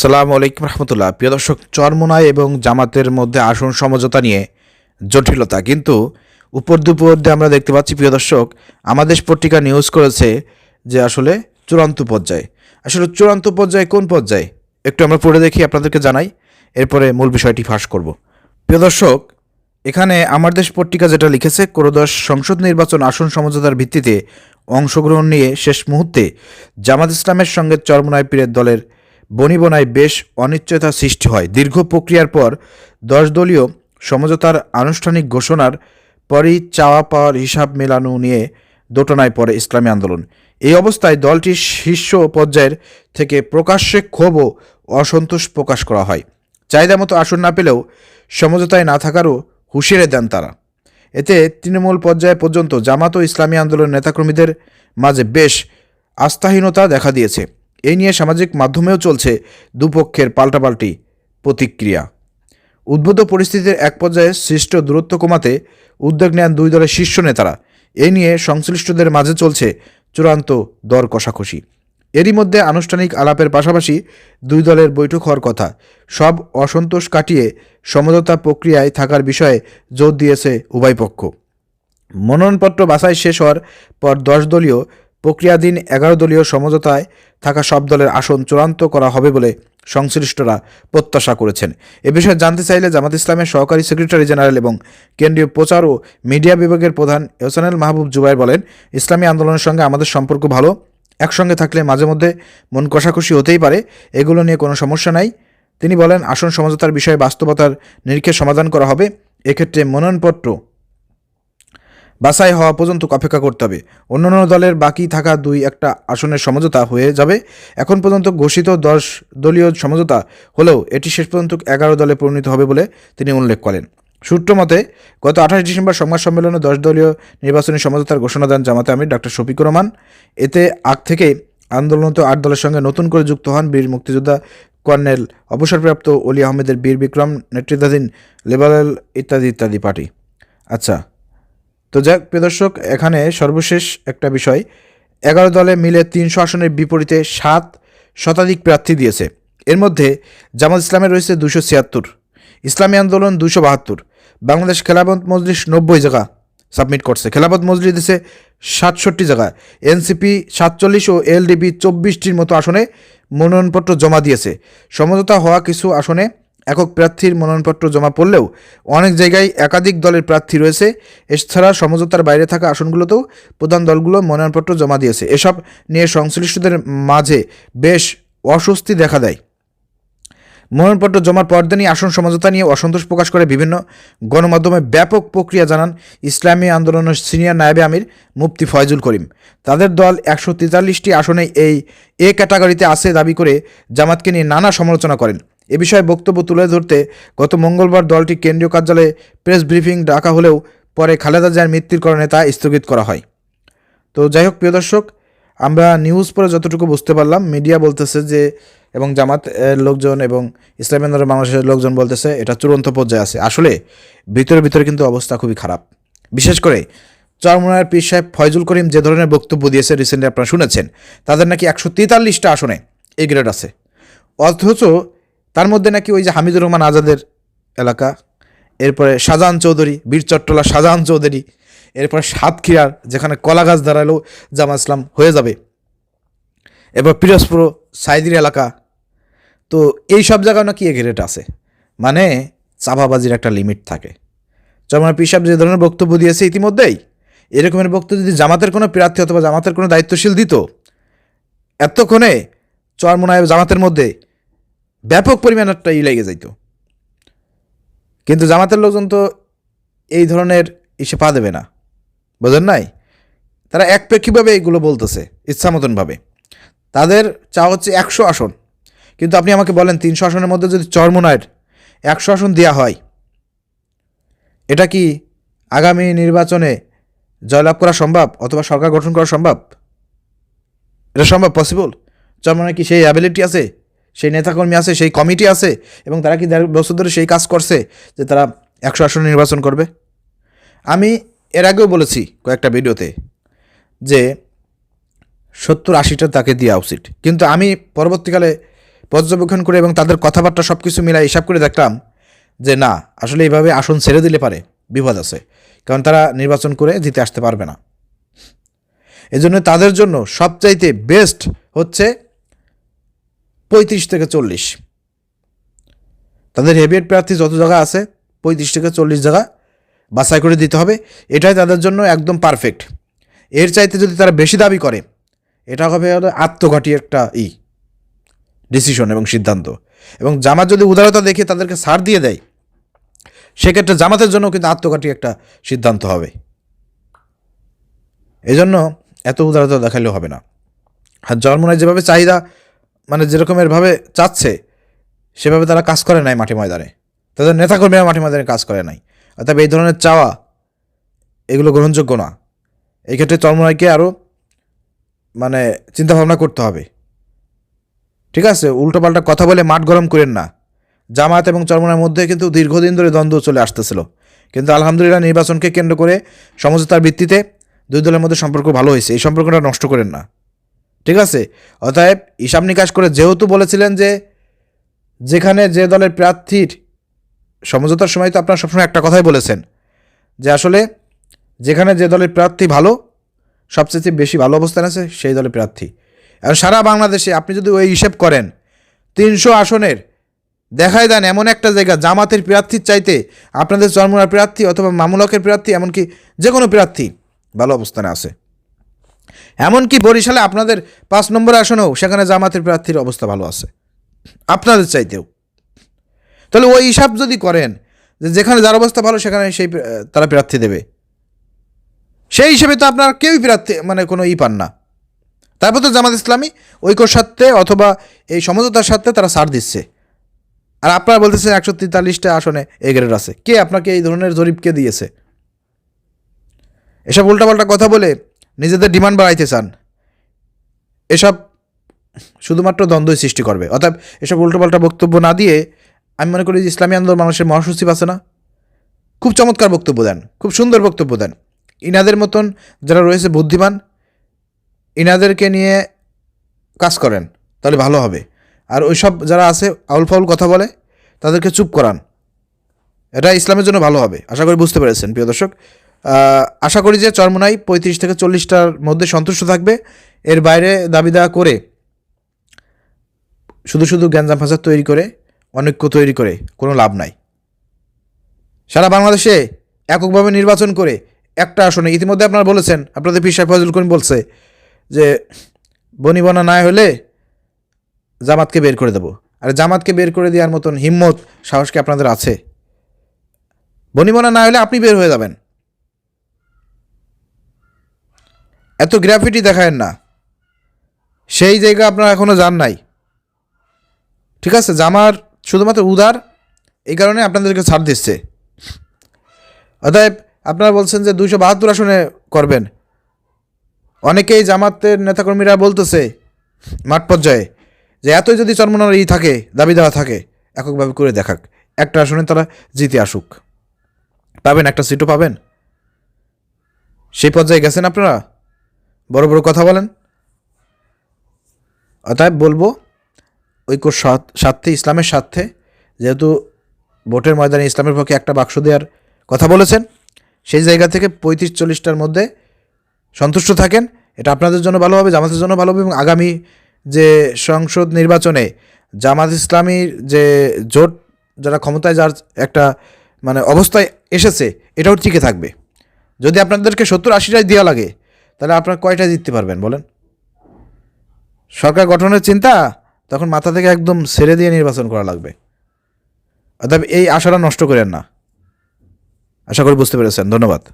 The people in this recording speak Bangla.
সালাম আলাইকুম রহমতুল্লাহ। প্রিয় দর্শক, চরমোনাই এবং জামাতের মধ্যে আসন সমঝোতা নিয়ে জটিলতা, কিন্তু উপর দুপুর আমরা দেখতে পাচ্ছি, প্রিয় দর্শক, আমাদের পত্রিকা নিউজ করেছে যে আসলে চূড়ান্ত পর্যায়ে। আসলে চূড়ান্ত পর্যায়ে কোন পর্যায়ে? একটু আমরা পড়ে দেখি, আপনাদেরকে জানাই। এরপরে মূল বিষয়টি ফাঁস করব। প্রিয় দর্শক, এখানে আমার দেশ পত্রিকা যেটা লিখেছে কোরদশ সংসদ নির্বাচন আসন সমঝোতার ভিত্তিতে অংশগ্রহণ নিয়ে শেষ মুহূর্তে জামাত ইসলামের সঙ্গে চরমোনাই পীরের দলের বনিবনায় বেশ অনিশ্চয়তা সৃষ্টি হয়। দীর্ঘ প্রক্রিয়ার পর দশ দলীয় সমঝোতার আনুষ্ঠানিক ঘোষণার পরই চাওয়া পাওয়ার হিসাব মেলানো নিয়ে দোটনায় পড়ে ইসলামী আন্দোলন। এই অবস্থায় দলটির শীর্ষ পর্যায়ের থেকে প্রকাশ্যে ক্ষোভ ও অসন্তোষ প্রকাশ করা হয়। চাহিদা মতো আসন না পেলেও সমঝোতায় না থাকারও হুঁশিয়ারি দেন তারা। এতে তৃণমূল পর্যায়ে পর্যন্ত জামাত ও ইসলামী আন্দোলন নেতাকর্মীদের মাঝে বেশ আস্থাহীনতা দেখা দিয়েছে। এই নিয়ে সামাজিক মাধ্যমেও চলছে দুপক্ষের পাল্টাপাল্টি প্রতিক্রিয়া। উদ্ভূত পরিস্থিতির এক পর্যায়ে সৃষ্ট দূরত্ব কমাতে উদ্যোগ নেন দুই দলের শীর্ষ নেতারা। এ নিয়ে সংশ্লিষ্টদের মাঝে চলছে চূড়ান্ত দর কষাকষি। এরই মধ্যে আনুষ্ঠানিক আলাপের পাশাপাশি দুই দলের বৈঠক হওয়ার কথা। সব অসন্তোষ কাটিয়ে সমঝোতা প্রক্রিয়ায় থাকার বিষয়ে জোর দিয়েছে উভয় পক্ষ। মনোনয়নপত্র বাছাই শেষ হওয়ার পর দশ দলীয় প্রক্রিয়াধীন এগারো দলীয় সমঝোতায় থাকা সব দলের আসন চূড়ান্ত করা হবে বলে সংশ্লিষ্টরা প্রত্যাশা করেছেন। এ বিষয়ে জানতে চাইলে জামাত ইসলামের সহকারী সেক্রেটারি জেনারেল এবং কেন্দ্রীয় প্রচার ও মিডিয়া বিভাগের প্রধান হোসানেল মাহবুব জুবাইর বলেন, ইসলামী আন্দোলনের সঙ্গে আমাদের সম্পর্ক ভালো, একসঙ্গে থাকলে মাঝে মধ্যে মন কষাকষি হতেই পারে, এগুলো নিয়ে কোনো সমস্যা নাই। তিনি বলেন, আসন সমঝোতার বিষয়ে বাস্তবতার নিরীক্ষে সমাধান করা হবে, এক্ষেত্রে মনোনয়নপত্র বাছাই হওয়া পর্যন্ত অপেক্ষা করতে হবে। অন্যান্য দলের বাকি থাকা দুই একটা আসনের সমঝোতা হয়ে যাবে। এখন পর্যন্ত ঘোষিত দশ দলীয় সমঝোতা হলেও এটি শেষ পর্যন্ত এগারো দলে পরিণত হবে বলে তিনি উল্লেখ করেন। সূত্র মতে, গত আঠাশ ডিসেম্বর সংবাদ সম্মেলনে দশ দলীয় নির্বাচনী সমঝোতার ঘোষণা দেন জামাতে আমির ডাক্তার শফিকুর রহমান। এতে আগ থেকে আন্দোলনত আট দলের সঙ্গে নতুন করে যুক্ত হন বীর মুক্তিযোদ্ধা কর্নেল, অবসরপ্রাপ্ত অলি আহমেদের বীর বিক্রম, নেতৃত্বাধীন লিবারেল ইত্যাদি ইত্যাদি পার্টি। আচ্ছা তো যাক, প্রিয় দর্শক, এখানে সর্বশেষ একটা বিষয়। এগারো দলে মিলে তিনশো আসনের বিপরীতে সাত শতাধিক প্রার্থী দিয়েছে। এর মধ্যে জামাত ইসলামের রয়েছে দুশো ছিয়াত্তর, ইসলামী আন্দোলন দুশো বাহাত্তর, বাংলাদেশ খেলাফত মজলিস নব্বই জায়গা সাবমিট করছে। খেলাফত মজলিস দিছে সাতষট্টি জায়গায় এনসিপি সাতচল্লিশ ও এলডিপি চব্বিশটির মতো আসনে মনোনয়নপত্র জমা দিয়েছে। সমঝোতা হওয়া কিছু আসনে একক প্রার্থীর মনোনয়নপত্র জমা পড়লেও অনেক জায়গায় একাধিক দলের প্রার্থী রয়েছে। এছাড়া সমঝোতার বাইরে থাকা আসনগুলোতেও প্রধান দলগুলো মনোনয়নপত্র জমা দিয়েছে। এসব নিয়ে সংশ্লিষ্টদের মাঝে বেশ অস্বস্তি দেখা দেয়। মনোনয়নপত্র জমার পরদিনই আসন সমঝোতা নিয়ে অসন্তোষ প্রকাশ করে বিভিন্ন গণমাধ্যমে ব্যাপক প্রক্রিয়া জানান ইসলামী আন্দোলনের সিনিয়র নায়েবে আমির মুফতি ফয়জুল করিম। তাদের দল একশো তেতাল্লিশটি আসনে এই এ ক্যাটাগরিতে আছে দাবি করে জামাতকে নিয়ে নানা সমালোচনা করেন। এ বিষয়ে বক্তব্য তুলে ধরতে গত মঙ্গলবার দলটি কেন্দ্রীয় কার্যালয়ে প্রেস ব্রিফিং ডাকা হলেও পরে খালেদা জিয়ার মৃত্যুর কারণে তা স্থগিত করা হয়। তো যাই হোক, প্রিয় দর্শক, আমরা নিউজ পড়ে যতটুকু বুঝতে পারলাম মিডিয়া বলতেছে যে, এবং জামাত লোকজন এবং ইসলামী আন্দোলন বাংলাদেশের লোকজন বলতেছে, এটা চূড়ান্ত পর্যায়ে আছে। আসলে ভিতরে ভিতরে কিন্তু অবস্থা খুবই খারাপ। বিশেষ করে চরমোনার পীর সাহেব ফয়জুল করিম যে ধরনের বক্তব্য দিয়েছে রিসেন্টলি আপনারা শুনেছেন, তাদের নাকি একশো তেতাল্লিশটা আসনে এই গ্রেড আছে। অথচ তার মধ্যে নাকি ওই যে হামিদুর রহমান আজাদের এলাকা, এরপরে শাহজাহান চৌধুরী, বীর চট্টলা শাহজাহান চৌধুরী, এরপরে সাতক্ষীরার যেখানে কলা গাছ দাঁড়ালেও জামা ইসলাম হয়ে যাবে। এরপর পিরোজপুর, সাইদির এলাকা। তো এই সব জায়গায় নাকি এগ্রেট আছে। মানে চাপাবাজির একটা লিমিট থাকে। যেমন পিসাব যে ধরনের বক্তব্য দিয়েছে ইতিমধ্যেই, এরকমের বক্তব্য যদি জামাতের কোনো প্রার্থী অথবা জামাতের কোনো দায়িত্বশীল দিত, এতক্ষণে চরমোনায় জামাতের মধ্যে ব্যাপক পরিমাণ একটা ই লেগে যাইত। কিন্তু জামাতের লোকজন তো এই ধরনের ইসে পা দেবে না। বোঝেন নাই? তারা একপেক্ষিভাবে এইগুলো বলতেছে ইচ্ছা মতনভাবে তাদের চা হচ্ছে একশো আসন। কিন্তু আপনি আমাকে বলেন, তিনশো আসনের মধ্যে যদি চরমোনায়ের একশো আসন দেওয়া হয়, এটা কি আগামী নির্বাচনে জয়লাভ করা সম্ভব অথবা সরকার গঠন করা সম্ভব? এটা সম্ভব পসিবল চরমোনায় কি সেই অ্যাবিলিটি আছে? সেই নেতাকর্মী আছে, সেই কমিটি আছে এবং তারা কি দেড় বছর ধরে সেই কাজ করছে যে তারা একশো আসন নির্বাচন করবে? আমি এর আগেও বলেছি কয়েকটা ভিডিওতে যে সত্তর আশিটা তাকে দেওয়া উচিত। কিন্তু আমি পরবর্তীকালে পর্যবেক্ষণ করে এবং তাদের কথাবার্তা সব কিছু মিলাই হিসাব করে দেখলাম যে না, আসলে এইভাবে আসন ছেড়ে দিলে পারে, বিপদ আছে। কারণ তারা নির্বাচন করে জিতে আসতে পারবে না। এজন্য তাদের জন্য সবচাইতে বেস্ট হচ্ছে পঁয়ত্রিশ থেকে চল্লিশ। তাদের হেভিয়েট প্রার্থী যত জায়গা আছে, পঁয়ত্রিশ থেকে চল্লিশ জায়গা বাছাই করে দিতে হবে। এটাই তাদের জন্য একদম পারফেক্ট এর চাইতে যদি তারা বেশি দাবি করে, এটা হবে হলো আত্মঘাতী একটা ই ডিসিশন এবং সিদ্ধান্ত। এবং জামাত যদি উদারতা দেখে তাদেরকে ছাড় দিয়ে দেয়, সেক্ষেত্রে জামাতের জন্য কিন্তু আত্মঘাতী একটা সিদ্ধান্ত হবে। এজন্য এত উদারতা দেখালেও হবে না। আর জন্মনায় যেভাবে চাহিদা মানে যেরকম যেরকমেরভাবে চাচ্ছে, সেভাবে তারা কাজ করে নাই মাঠে ময়দানে। তাদের নেতাকর্মীরা মাঠে ময়দানে কাজ করে নাই। অর্থাৎ এই ধরনের চাওয়া এগুলো গ্রহণযোগ্য না। এই ক্ষেত্রে আরও মানে চিন্তাভাবনা করতে হবে। ঠিক আছে, উল্টোপাল্টা কথা বলে মাঠ গরম করেন না। জামায়াত এবং চরমনার মধ্যে কিন্তু দীর্ঘদিন ধরে দ্বন্দ্ব চলে আসতেছিল। কিন্তু আলহামদুলিল্লাহ নির্বাচনকে কেন্দ্র করে সমঝোতার ভিত্তিতে দুই দলের মধ্যে সম্পর্ক ভালো হয়েছে। এই সম্পর্কটা নষ্ট করেন না। ঠিক আছে? অতএব হিসাব নিকাশ করে যেহেতু বলেছিলেন যে যেখানে যে দলের প্রার্থীর সমঝোতার সময় তো আপনারা সবসময় একটা কথাই বলেছেন, যে আসলে যেখানে যে দলের প্রার্থী ভালো, সবচেয়ে বেশি ভালো অবস্থান আছে সেই দলের প্রার্থী। আর সারা বাংলাদেশে আপনি যদি ওই হিসেব করেন, তিনশো আসনের দেখাই দেন এমন একটা জায়গা, জামাতের প্রার্থীর চাইতে আপনাদের চরমুনার প্রার্থী অথবা মামুলকের প্রার্থী, এমনকি যে কোনো প্রার্থী ভালো অবস্থানে আছে। এমনকি বরিশালে আপনাদের পাঁচ নম্বর আসনেও সেখানে জামাতের প্রার্থীর অবস্থা ভালো আছে। আপনাদের চাইতেও। তাহলে ওই হিসাব যদি করেন যে যেখানে যার অবস্থা ভালো সেখানে সেই তারা প্রার্থী দেবে। সেই হিসেবে তো আপনার কেউই প্রার্থী মানে কোনো ই পান না। তারপর তো জামাত ইসলামী ঐক্যর স্বার্থে অথবা এই সমঝোতার স্বার্থে তারা ছাড় দিচ্ছে। আর আপনারা বলতেছেন একশো তেতাল্লিশটা আসনে এ গ্রেড আছে। কে আপনাকে এই ধরনের জরিপ কে দিয়েছে? এসব উল্টাপাল্টা কথা বলে নিজেদের ডিমান্ড বাড়াইতে চান, এসব শুধুমাত্র দ্বন্দ্বই সৃষ্টি করবে। অর্থাৎ এসব উল্টোপাল্টা বক্তব্য না দিয়ে আমি মনে করি যে ইসলামী আন্দোলন মানুষের মহাসচিব আছে না? খুব চমৎকার বক্তব্য দেন, খুব সুন্দর বক্তব্য দেন। ইনাদের মতন যারা রয়েছে বুদ্ধিমান, ইনাদেরকে নিয়ে কাজ করেন, তাহলে ভালো হবে। আর ওইসব যারা আছে, আউল ফাউল কথা বলে, তাদেরকে চুপ করান। এটা ইসলামের জন্য ভালো হবে, আশা করি বুঝতে পেরেছেন, প্রিয় দর্শক। আশা করি যে চরমোনাই পঁয়ত্রিশ থেকে চল্লিশটার মধ্যে সন্তুষ্ট থাকবে। এর বাইরে দাবি দেওয়া করে শুধু শুধু গ্যাঞ্জাম ফাঁসাদ তৈরি করে, অনৈক্য তৈরি করে, কোনো লাভ নাই। সারা বাংলাদেশে এককভাবে নির্বাচন করে একটা আসনে, ইতিমধ্যে আপনারা বলেছেন, আপনাদের পীর সাহেব ফজল করিম বলছে যে বনিবনা না হলে জামাতকে বের করে দেব। আর জামাতকে বের করে দেওয়ার মতন হিম্মত, সাহস কি আপনাদের আছে? বনিবনা না হলে আপনি বের হয়ে যাবেন। এত গ্র্যাফিটি দেখায়েন না। সেই জায়গা আপনারা এখনও যান নাই। ঠিক আছে, জামার শুধুমাত্র উদার, এই কারণে আপনাদেরকে ছাড় দিচ্ছে। অতএব আপনারা বলছেন যে দুইশো বাহাত্তর আসনে করবেন। অনেকেই জামাতের নেতাকর্মীরা বলতেছে মাঠ পর্যায়ে যে এতই যদি চরমনার ই থাকে, দাবি দেওয়া থাকে, এককভাবে করে দেখাক। একটা আসনে তারা জিতে আসুক। পাবেন একটা সিটও পাবেন। সেই পর্যায়ে গেছেন আপনারা? বড় বড় কথা বলেন। অতএব বলব স্বার্থ- স্বার্থে, ইসলামের স্বার্থে, যেহেতু ভোটের ময়দানে ইসলামের পক্ষে একটা বাক্স দেওয়ার কথা বলেছেন, সেই জায়গা থেকে পঁয়ত্রিশ চল্লিশটার মধ্যে সন্তুষ্ট থাকেন। এটা আপনাদের জন্য ভালো হবে, জামাতের জন্য ভালো হবে এবং আগামী যে সংসদ নির্বাচনে জামাত ইসলামীর যে জোট, যারা ক্ষমতায় যার একটা মানে অবস্থায় এসেছে, এটাও টিকে থাকবে। যদি আপনাদেরকে সত্তর আশিটাই দেওয়া লাগে তাহলে আপনার কয়টা জিততে পারবেন বলেন? সরকার গঠনের চিন্তা, তখন মাথা থেকে একদম ছেড়ে দিয়ে নির্বাচন করা লাগবে। অর্থাৎ এই আশাটা নষ্ট করেন না। আশা করি বুঝতে পেরেছেন। ধন্যবাদ।